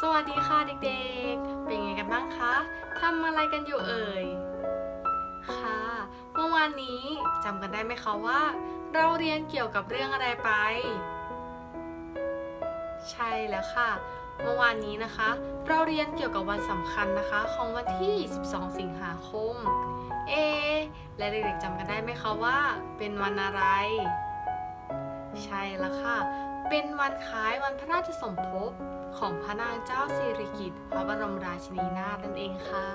สวัสดีค่ะเด็กๆ เป็นไงกันบ้างคะทำอะไรกันอยู่เอ่ย ค่ะ เมื่อวานนี้จำกันได้ไหมคะว่า เราเรียนเกี่ยวกับเรื่องอะไรไป ใช่แล้วค่ะ เมื่อวานนี้นะคะ เราเรียนเกี่ยวกับวันสำคัญนะคะ ของวันที่ 12 สิงหาคม เอ และเด็กๆจำกันได้ไหมคะว่า เป็นวันอะไร ใช่แล้วค่ะ เป็นวันคล้ายวันพระราชสมภพ ของพระนางเจ้าสิริกิติ์พระบรมราชินีนาถนั่นเองค่ะ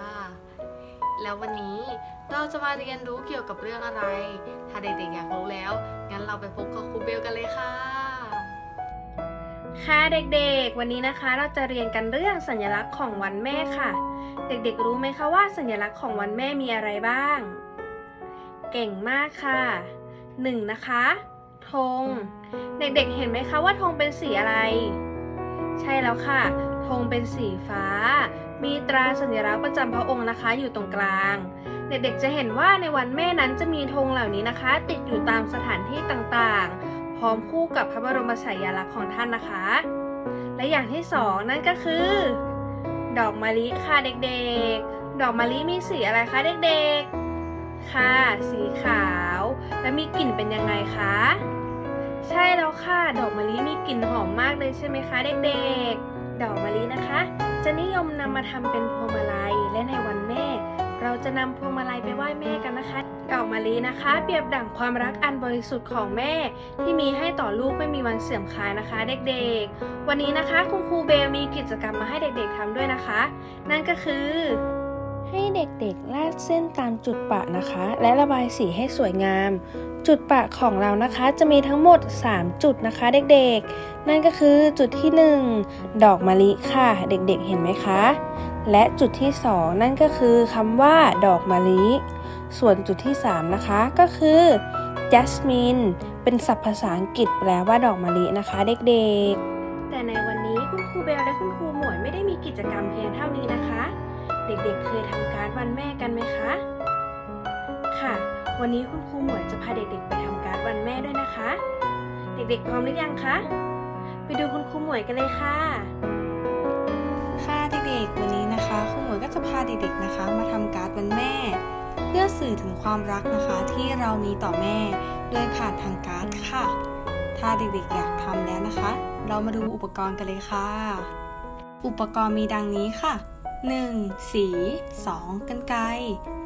แล้ววันนี้เราจะมาเรียนรู้เกี่ยวกับเรื่องอะไร ถ้าเด็กๆอยากรู้แล้ว งั้นเราไปพบกับครูเบลกันเลยค่ะ ค่ะเด็กๆ วันนี้นะคะเราจะเรียนกันเรื่องสัญลักษณ์ของวันแม่ค่ะ เด็กๆรู้ไหมคะว่าสัญลักษณ์ของวันแม่มีอะไรบ้าง เก่งมากค่ะหนึ่งนะคะธงเด็กๆเห็นไหมคะว่าธงเป็นสีอะไร ใช่แล้วค่ะ ธงเป็นสีฟ้า มีตราสัญลักษณ์ประจำพระองค์นะคะ อยู่ตรงกลาง เด็กๆจะเห็นว่าในวันแม่นั้นจะมีธงเหล่านี้นะคะ ติดอยู่ตามสถานที่ต่างๆ พร้อมคู่กับพระบรมฉายาลักษณ์ของท่านนะคะ และอย่างที่สองนั่นก็คือ ดอกมะลิค่ะเด็กๆ ดอกมะลิมีสีอะไรคะเด็กๆ ค่ะ สีขาว และมีกลิ่นเป็นยังไงคะ ใช่แล้วค่ะ ดอกมะลิมีกลิ่นหอมมากเลยใช่ไหมคะเด็กๆ ดอกมะลินะคะ จะนิยมนำมาทำเป็นพวงมาลัยและในวันแม่ เราจะนำพวงมาลัยไปไหว้แม่กันนะคะ ดอกมะลินะคะ เปรียบดั่งความรักอันบริสุทธิ์ของแม่ ที่มีให้ต่อลูกไม่มีวันเสื่อมคลายนะคะ เด็กๆ วันนี้นะคะคุณครูเบลมีกิจกรรมมาให้เด็กๆทำด้วยนะคะ นั่นก็คือ ให้เด็กๆลาดเส้นตามจุดปะนะคะ และระบายสีให้สวยงาม จุดปะของเรานะคะจะมีทั้งหมด 3 จุดนะคะ เด็กๆ นั่นก็คือจุดที่ 1 ดอกมะลิค่ะ เด็กๆเห็นไหมคะ และจุดที่ 2 นั่นก็คือคำว่า ดอกมะลิ ส่วนจุดที่ 3 นะคะก็คือ jasmine เป็นศัพท์ภาษาอังกฤษแปลว่าดอกมะลินะคะ เด็กๆ แต่ในวันนี้คุณครูเบลและคุณครูหมวยไม่ได้มีกิจกรรมเพียงเท่านี้นะคะ เด็กๆ เคยทำการ์ดวันแม่กันไหมคะ ค่ะ วันนี้คุณครูหมวยจะพาเด็กๆ ไปทำการ์ดวันแม่ด้วยนะคะ เด็กๆ พร้อมหรือยังคะ ไปดูคุณครูหมวยกันเลยค่ะ ค่ะเด็กๆ วันนี้นะคะครูหมวยก็จะพาเด็กๆ นะคะ มาทำการ์ดวันแม่ เพื่อสื่อถึงความรักนะคะที่เรามีต่อแม่ โดยผ่านทางการ์ดค่ะ ถ้าเด็กๆ อยากทำแล้วนะคะ เรามาดูอุปกรณ์กันเลยค่ะ อุปกรณ์มีดังนี้ค่ะ 1. สี 2. กันไกร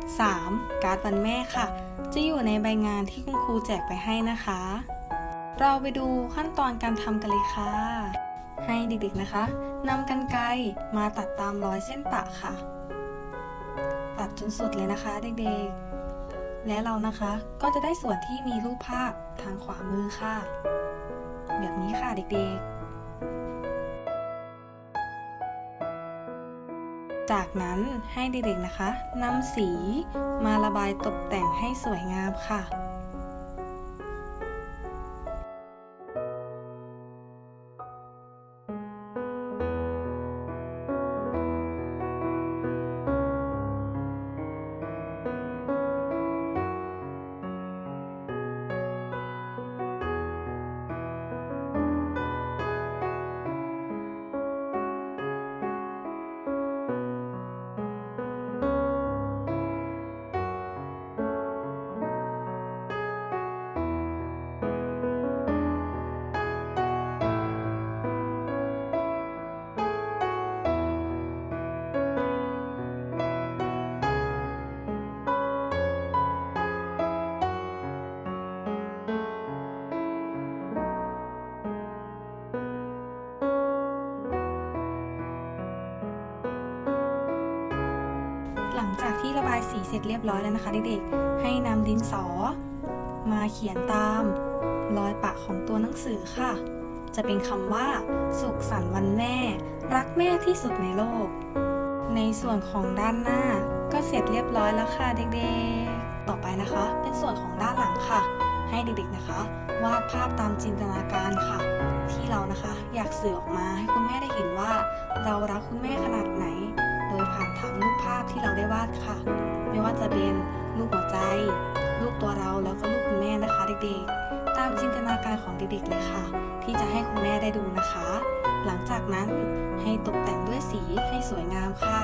3. การ์ดวันแม่ค่ะ จะอยู่ในใบงานที่คุณครูแจกไปให้นะคะ เราไปดูขั้นตอนการทำกันเลยค่ะ ให้เด็กๆนะคะนำกันไกรมาตัดตามรอยเส้นปะค่ะ ตัดจนสุดเลยนะคะเด็กๆ และเรานะคะก็จะได้ส่วนที่มีรูปภาพทางขวามือค่ะ แบบนี้ค่ะเด็กๆ จากนั้นให้เด็กๆนะคะนำสีมาระบายตกแต่งให้สวยงามค่ะ เสร็จเรียบร้อยแล้วนะคะเด็กๆ ให้นำดินสอ มาเขียนตามรอยปะของตัวหนังสือค่ะ จะเป็นคำว่า สุขสันต์วันแม่ รักแม่ที่สุดในโลก ในส่วนของด้านหน้า ก็เสร็จเรียบร้อยแล้วค่ะเด็กๆ ต่อไปนะคะ เป็นส่วนของด้านหลังค่ะ ให้เด็กๆนะคะ วาดภาพตามจินตนาการค่ะ ที่เรานะคะ อยากสื่อออกมาให้คุณแม่ได้เห็นว่า เรารักคุณแม่ขนาดไหนโดยผ่าน ทางรูปภาพที่เราได้วาดค่ะ ไม่ว่าจะเป็นรูปหัวใจ รูปตัวเราแล้วก็รูปคุณแม่นะคะเด็กๆ ตามจินตนาการของเด็กๆเลยค่ะ ที่จะให้คุณแม่ได้ดูนะคะ หลังจากนั้นให้ตกแต่งด้วยสีให้สวยงามค่ะ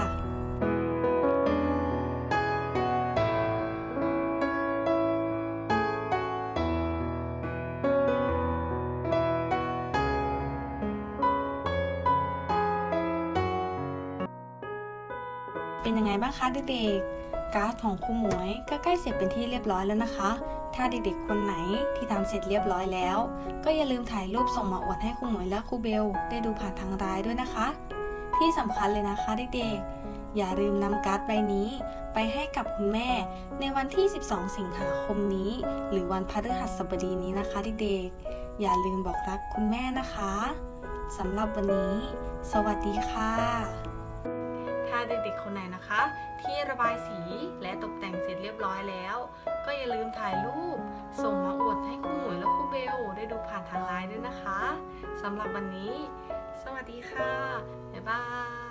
เป็นยังไงบ้างคะเด็กๆ การ์ดของครูหมวยก็ใกล้เสร็จเป็นที่เรียบร้อยแล้วนะคะ ถ้าเด็กๆ คนไหนที่ทำเสร็จเรียบร้อยแล้ว ก็อย่าลืมถ่ายรูปส่งมาอวดให้ครูหมวยและครูเบลได้ดูผ่านทางไลน์ด้วยนะคะ ที่สำคัญเลยนะคะเด็กๆ อย่าลืมนำการ์ดใบนี้ ไปให้กับคุณแม่ในวันที่ 12 สิงหาคมนี้ หรือวันพฤหัสบดีนี้นะคะเด็กๆ อย่าลืมบอกรักคุณแม่นะคะสำหรับวันนี้ สวัสดีค่ะ เด็กๆคนไหนนะคะ ที่ระบายสีและตกแต่งเสร็จเรียบร้อยแล้ว ก็อย่าลืมถ่ายรูป ส่งมาอวดให้ครูหมวยและครูเบลได้ดูผ่านทางไลน์ด้วยนะคะสำหรับวันนี้ สวัสดีค่ะ บ๊ายบาย